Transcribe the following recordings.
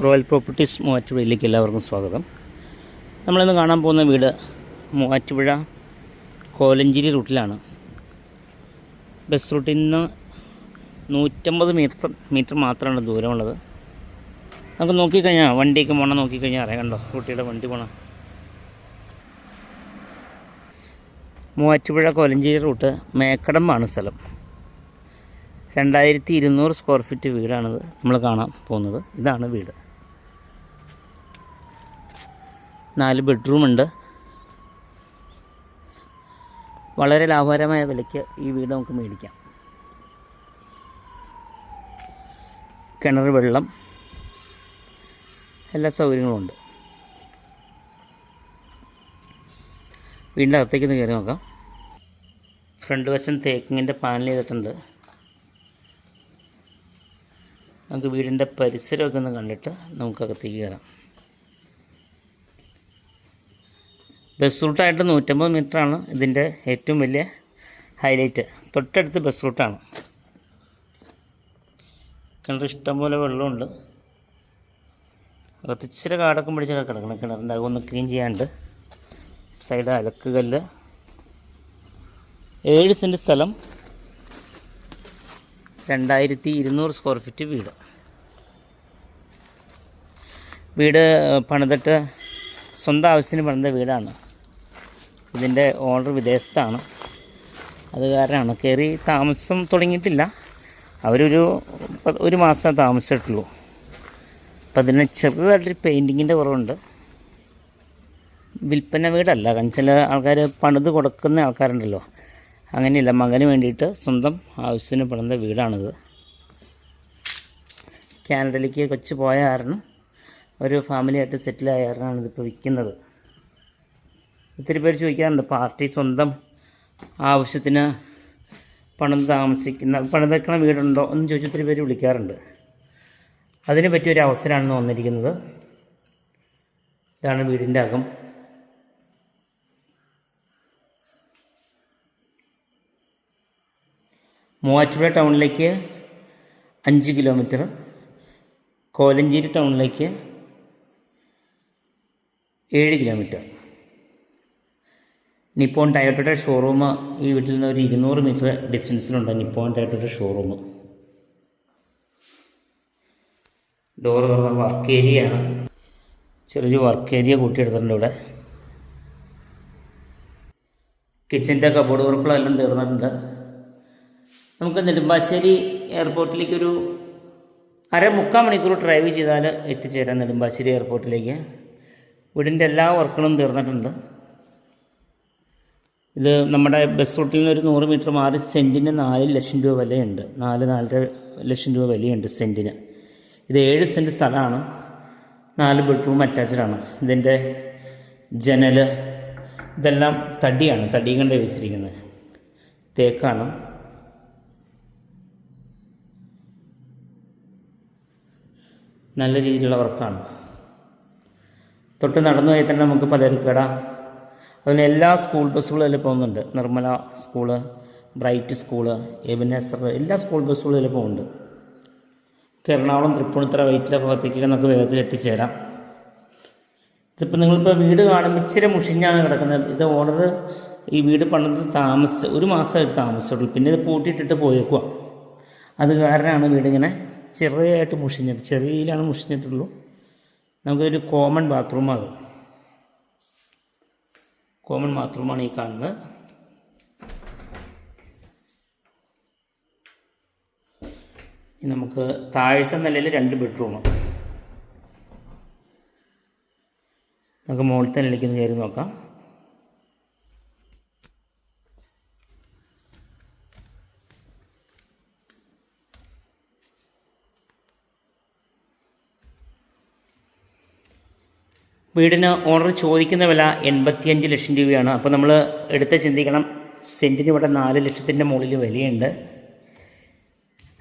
Royal properties മൂവാറ്റുപുഴയിലേക്ക് എല്ലാവർക്കും സ്വാഗതം. നമ്മളിന്ന് കാണാൻ പോകുന്ന വീട് മൂവാറ്റുപുഴ കോലഞ്ചേരി റൂട്ടിലാണ്. ബസ് റൂട്ടിൽ നിന്ന് നൂറ്റമ്പത് മീറ്റർ മീറ്റർ മാത്രമാണ് ദൂരമുള്ളത്. നമുക്ക് നോക്കിക്കഴിഞ്ഞാൽ വണ്ടിയൊക്കെ പോകണം നോക്കിക്കഴിഞ്ഞാൽ അറിയാം കണ്ടോ? കുട്ടിയുടെ വണ്ടി പോകണം മൂവാറ്റുപുഴ കോലഞ്ചേരി റൂട്ട് മേക്കടമ്പാണ് സ്ഥലം. രണ്ടായിരത്തി ഇരുന്നൂറ് സ്ക്വയർ ഫീറ്റ് വീടാണിത്. നമ്മൾ കാണാൻ പോകുന്നത്. ഇതാണ് വീട്. നാല് ബെഡ്റൂമുണ്ട് വളരെ ലാഭകരമായ വിലയ്ക്ക് ഈ വീട് നമുക്ക് മേടിക്കാം. കിണർ വെള്ളം എല്ലാ സൗകര്യങ്ങളും ഉണ്ട്. വീടിന്റെ അകത്തേക്ക് ഒന്ന് കയറി നോക്കാം. ഫ്രണ്ട് വശം തേക്കിങ്ങിന്റെ പാനൽ ചെയ്തിട്ടുണ്ട്. നമുക്ക് വീടിന്റെ പരിസരമൊക്കെ ഒന്ന് കണ്ടിട്ട് നമുക്കകത്തേക്ക് കയറാം. ബസ് റൂട്ടായിട്ട് നൂറ്റമ്പത് ആണ് ഇതിന്റെ ഏറ്റവും വലിയ ഹൈലൈറ്റ്. തൊട്ടടുത്ത് ബസ് റൂട്ടാണ്. കിണർ ഇഷ്ടംപോലെ വെള്ളമുണ്ട്. അകത്ത് ഇച്ചിരി കാടൊക്കെ പിടിച്ചൊക്കെ കിടക്കണം. കിണറിന്റെ അകം ക്ലീൻ ചെയ്യാണ്ട് സൈഡ് അലക്ക് കല്ല് ഏഴ് സെന്റ് സ്ഥലം. രണ്ടായിരത്തി ഇരുന്നൂറ് സ്ക്വയർ ഫീറ്റ് വീട്. വീട് പണിതിട്ട് സ്വന്തം ആവശ്യത്തിന് പണിത വീടാണ്. ഇതിന്റെ ഓണർ വിദേശത്താണ്. അത് കാരണമാണ് കയറി താമസം തുടങ്ങിയിട്ടില്ല. അവരൊരു ഒരു മാസം താമസിച്ചിട്ടുള്ളൂ. അപ്പം അതിന് ചെറുതായിട്ടൊരു പെയിന്റിങ്ങിന്റെ കുറവുണ്ട്. വിൽപ്പന വീടല്ല. കാരണം ചില ആൾക്കാർ പണിത് കൊടുക്കുന്ന ആൾക്കാരുണ്ടല്ലോ. അങ്ങനെയല്ല. മകന് വേണ്ടിയിട്ട് സ്വന്തം ആവശ്യത്തിന് പണിത വീടാണിത്. കാനഡയിലേക്ക് കൊച്ചു പോയ കാരണം ഒരു ഫാമിലിയായിട്ട് സെറ്റിലായ കാരണമാണ് ഇതിപ്പോൾ വിൽക്കുന്നത്. ഒത്തിരി പേര് ചോദിക്കാറുണ്ട് പാർട്ടി സ്വന്തം ആവശ്യത്തിന് പണം താമസിക്കുന്ന പണം വെക്കണ വീടുണ്ടോ എന്ന് ചോദിച്ച് ഒത്തിരി പേര് വിളിക്കാറുണ്ട്. അതിന് പറ്റിയൊരു അവസരമാണ് വന്നിരിക്കുന്നത് ഇതാണ് വീടിന്റെ അകം. മൂവാറ്റുപുഴ ടൗണിലേക്ക് അഞ്ച് കിലോമീറ്റർ കോലഞ്ചേരി ടൗണിലേക്ക് ഏഴ് കിലോമീറ്റർ. നിപ്പോൺ ടയോട്ടയുടെ ഷോറൂം ഈ വീട്ടിൽ നിന്ന് ഒരു ഇരുന്നൂറ് മീറ്റർ ഡിസ്റ്റൻസിലുണ്ട് നിപ്പോൺ ടയോട്ടയുടെ ഷോറൂം. ഡോർ തുറന്ന വർക്ക് ഏരിയയാണ് ചെറിയൊരു വർക്ക് ഏരിയ കൂട്ടിയെടുത്തിട്ടുണ്ട് ഇവിടെ. കിച്ചന്റെ കബോർഡ് വർക്കുകളെല്ലാം തീർന്നിട്ടുണ്ട്. നമുക്ക് നെടുമ്പാശ്ശേരി എയർപോർട്ടിലേക്ക് ഒരു അര മുക്കാൽ മണിക്കൂർ ഡ്രൈവ് ചെയ്താൽ എത്തിച്ചേരാം നെടുമ്പാശ്ശേരി എയർപോർട്ടിലേക്ക് വീടിന്റെ എല്ലാ വർക്കുകളും തീർന്നിട്ടുണ്ട്. ഇത് നമ്മുടെ ബസ് റൂട്ടിൽ നിന്ന് ഒരു നൂറ് മീറ്റർ മാറി സെന്റിന് നാല് ലക്ഷം രൂപ വിലയുണ്ട്. നാല് നാലര ലക്ഷം രൂപ വിലയുണ്ട് സെന്റിന് ഇത് ഏഴ് സെന്റ് സ്ഥലമാണ്. നാല് ബെഡ്റൂം അറ്റാച്ച്ഡാണ് ഇതിന്റെ ജനൽ ഇതെല്ലാം തടിയാണ്. തടി കണ്ട് വെച്ചിരിക്കുന്നത്. തേക്കാണ്. നല്ല രീതിയിലുള്ള വർക്കാണ് തൊട്ട് നടന്നു പോയി തന്നെ നമുക്ക് പലചരക്കട അതുപോലെ എല്ലാ സ്കൂൾ ബസ്സുകളും അതിൽ പോകുന്നുണ്ട്. Nirmala school bright school Ebenezer എല്ലാ സ്കൂൾ ബസ്സുകളും അതിൽ പോകുന്നുണ്ട്. എറണാകുളം തൃപ്പൂണിത്തറ വൈറ്റില ഭാഗത്തേക്ക് നമുക്ക് വേഗത്തിൽ എത്തിച്ചേരാം. ഇതിപ്പോൾ നിങ്ങളിപ്പോൾ വീട് കാണുമ്പോൾ ഇച്ചിരി മുഷിഞ്ഞാണ് കിടക്കുന്നത്. ഇത് ഓർഡർ ഈ വീട് പണിത് താമസ ഒരു മാസമായിട്ട് താമസിച്ചുള്ളൂ പിന്നെ ഇത് പൂട്ടിയിട്ടിട്ട് പോയേക്കുക അത് കാരണമാണ് വീടിങ്ങനെ ചെറിയതായിട്ട് മുഷിഞ്ഞിട്ട് ചെറിയയിലാണ് മുഷിഞ്ഞിട്ടുള്ളൂ. നമുക്കൊരു കോമൺ ബാത്റൂമാണ് കോമൺ ബാത്റൂമാണ് ഈ കാണുന്നത്. നമുക്ക് താഴത്തെ നിലയിൽ രണ്ട് ബെഡ്റൂം നമുക്ക് മുകളിലത്തെ നിലയ്ക്ക് കയറി നോക്കാം. വീടിന് ഓണർ ചോദിക്കുന്ന വില എൺപത്തിയഞ്ച് ലക്ഷം രൂപയാണ്. അപ്പോൾ നമ്മൾ എടുത്ത് ചിന്തിക്കണം സെന്റിന് ഇവിടെ നാല് ലക്ഷത്തിന്റെ മുകളിൽ വിലയുണ്ട്.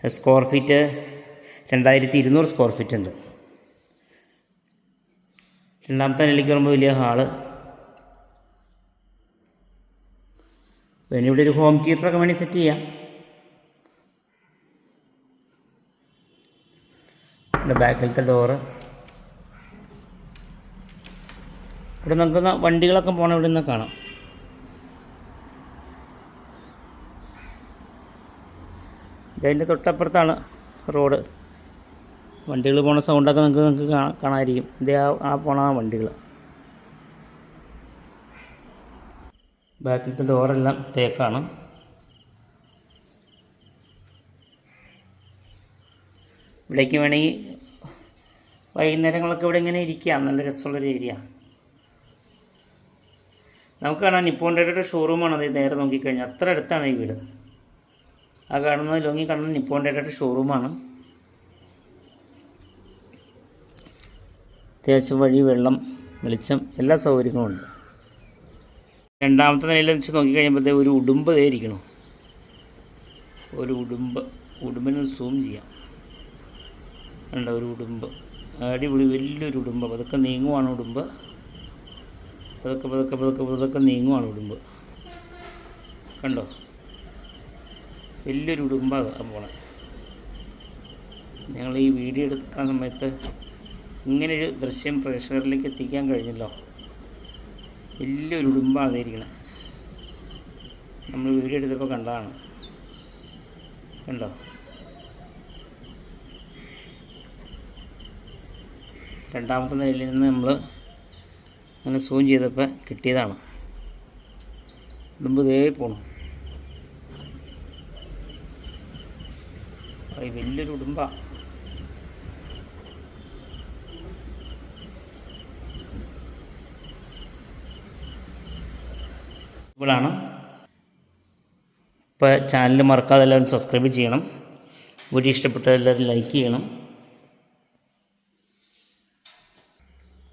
സ്ക്വയർ ഫീറ്റ് രണ്ടായിരത്തി ഇരുന്നൂറ് സ്ക്വയർ ഫീറ്റ് ഉണ്ട്. രണ്ടാമത്തെ നിലയ്ക്ക് വരുമ്പോൾ വലിയ ഹാൾ പിന്നെ ഇവിടെ ഒരു ഹോം തിയേറ്ററൊക്കെ വേണമെങ്കിൽ സെറ്റ് ചെയ്യാം. ബാക്കിലത്തെ ഡോറ് ഇവിടെ നമുക്ക് വണ്ടികളൊക്കെ പോകണം ഇവിടെ നിന്ന് കാണാം. ഇതിന്റെ തൊട്ടപ്പുറത്താണ് റോഡ്. വണ്ടികൾ പോണ സൗണ്ടൊക്കെ നിങ്ങൾക്ക് നിങ്ങൾക്ക് കാണാ- കാണാമായിരിക്കും ഇതേ ആ ആ പോണ വണ്ടികൾ. ബാക്കിലത്തെ ഡോറെല്ലാം തേക്കാണ്. ഇവിടേക്ക് വേണമെങ്കിൽ വൈകുന്നേരങ്ങളൊക്കെ ഇവിടെ ഇങ്ങനെ ഇരിക്കാം. നല്ല രസമുള്ളൊരു ഏരിയ. നമുക്ക് കാണാൻ നിപ്പോണ്ടയുടെ ഷോറൂമാണ് അത് നേരെ നോക്കിക്കഴിഞ്ഞാൽ അത്ര അടുത്താണ് ഈ വീട്. ആ കാണുന്നത് ലോങ്ങി കാണുന്ന നിപ്പോണ്ടയുടെ ഷോറൂമാണ് അത്യാവശ്യം വഴി വെള്ളം വെളിച്ചം എല്ലാ സൗകര്യങ്ങളും ഉണ്ട്. രണ്ടാമത്തെ നിലയിൽ വെച്ച് നോക്കിക്കഴിയുമ്പോഴത്തേ ഒരു ഉടുമ്പ് ഇരിക്കണു. ഒരു ഉടുമ്പ് ഉടുമ്പിന് സൂം ചെയ്യാം. ഉണ്ട് ഒരു ഉടുമ്പ്. അടിപൊളി വലിയൊരു ഉടുമ്പ്. അതൊക്കെ നീങ്ങുവാണ് ഉടുമ്പ്. പതുക്കെ പതുക്കെ പതുക്കെ പതുക്കെ നീങ്ങുവാണ് ഉടുമ്പ്. കണ്ടോ? വലിയൊരു ഉടുമ്പാണ് പോണെ ഞങ്ങൾ ഈ വീഡിയോ എടുക്കുന്ന സമയത്ത് ഇങ്ങനൊരു ദൃശ്യം പ്രേക്ഷകരിലേക്ക് എത്തിക്കാൻ കഴിഞ്ഞല്ലോ. വലിയൊരു ഉടുമ്പാണ് ഇരിക്കണേ. നമ്മൾ വീഡിയോ എടുത്തപ്പോൾ കണ്ടതാണ്. കണ്ടോ? രണ്ടാമത്തെ നിലയിൽ നിന്ന് നമ്മൾ അങ്ങനെ സൂം ചെയ്തപ്പോൾ കിട്ടിയതാണ്. ഉടുമ്പ് പോണം പോണു. അത് വലിയൊരു ഉടുമ്പ. ഇവളാണ്. ഇപ്പോൾ ചാനൽ മറക്കാതെ എല്ലാവരും സബ്സ്ക്രൈബ് ചെയ്യണം. വീഡിയോ ഇഷ്ടപ്പെട്ട എല്ലാവരും ലൈക്ക് ചെയ്യണം.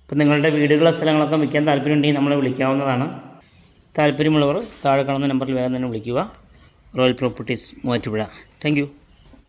ഇപ്പം നിങ്ങളുടെ വീടുകളോ സ്ഥലങ്ങളൊക്കെ വിൽക്കാൻ താല്പര്യമുണ്ടെങ്കിൽ നമ്മളെ വിളിക്കാവുന്നതാണ്. താല്പര്യമുള്ളവർ താഴെ കാണുന്ന നമ്പറിൽ വേഗം തന്നെ വിളിക്കുക. Royal properties Muvattupuzha. താങ്ക്